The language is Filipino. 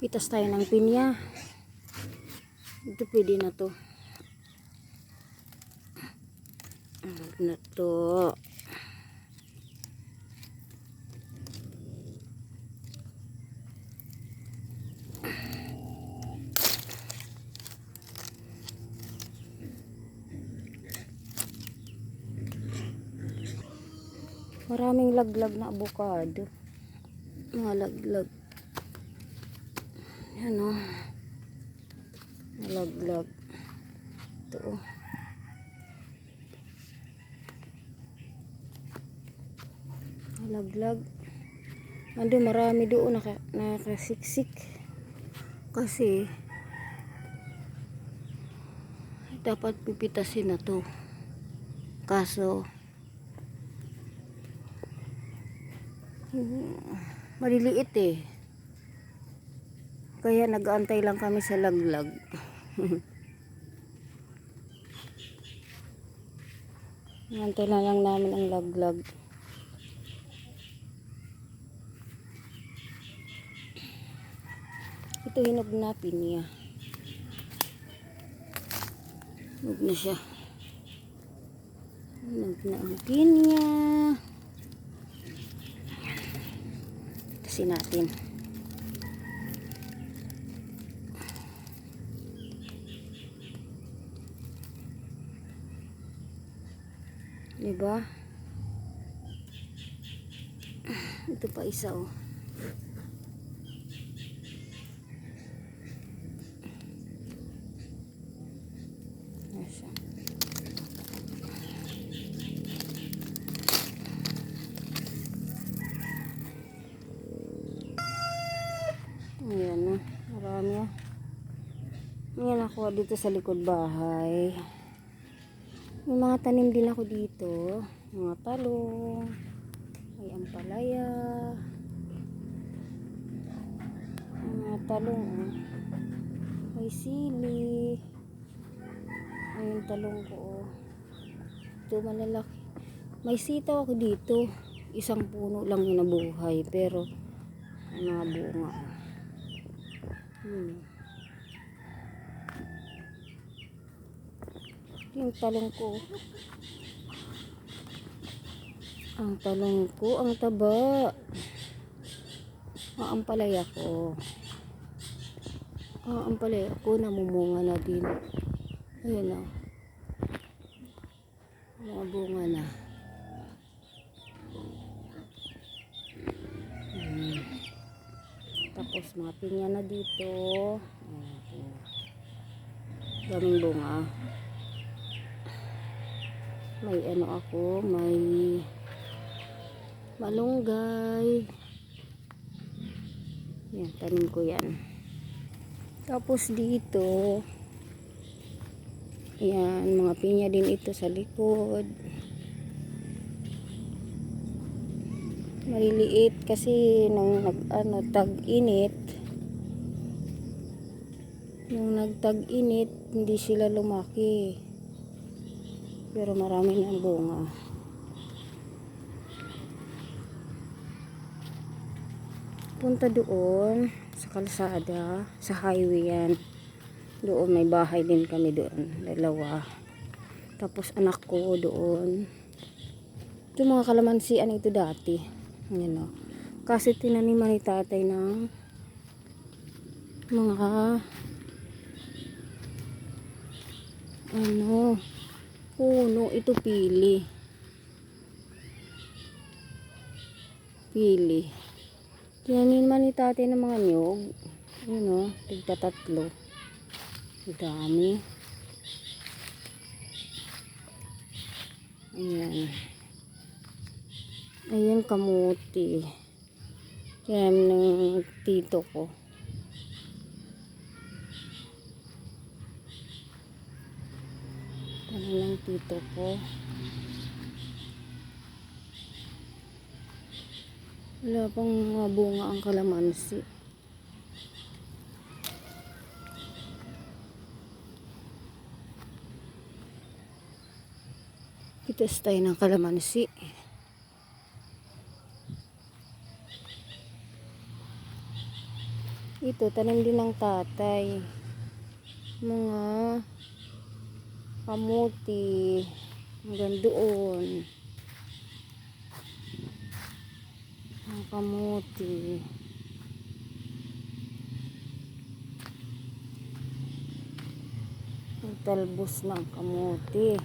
Pitas tayo ng pinya. Ito pwede na to. Na to. Maraming laglag na avocado. Mga laglag. Yan o. Nalaglag. Ito o. Nalaglag. Ando marami doon naka, nakasiksik. Kasi dapat pipitasin na to. Kaso maliliit eh. Kaya nag-aantay lang kami sa laglag. Nantay na lang namin ang laglag. Ito hinog na pinya. Na siya. Hinog na ang pinya. Kasi natin. Diba? Ito pa isa oh. Ayan na. Marami ah. Ayan ako dito sa likod bahay. May mga tanim din ako dito. Mga talong. May ampalaya. Mga talong. Oh. May sili. Ayun talong ko. Oh. Ito malalaki. May sitaw ako dito. Isang puno lang yung nabuhay. Pero mga bunga. oh. Hmm. Yung talong ko. Ang talong ko, ang taba. Ah, ang palaya ko. Ah, ang palaya ko, namumunga na din. Ayan na. Mga bunga na. Hmm. Tapos mga pinya na dito. Daming bunga may ano ako, may malunggay. Yan, tanim ko yan. Tapos dito, yan, mga pinya din ito sa likod. Maliliit kasi nung nag, ano, tag-init, nung nagtag-init, hindi sila lumaki. Pero marami na bunga. Punta doon sa kalsada, sa highway yan. Doon may bahay din kami doon, dalawa. Tapos anak ko doon. Ito mga kalamansian ito dati. Yan o. Kasi tinaniman ni tatay ng mga ano puno. Ito pili. Pili. Tinanin man ni tatay ng mga nyog yun o tigta tatlo dami. Ayan. Ayan kamuti. Yan ng tito ko Ano lang tito ko. Wala pang mga bunga ang kalamansi. Itas tayo ng kalamansi. Ito, tanim din ng tatay. Mga kamuti. Hanggang doon. Ang kamuti. Ang talbos ng kamuti.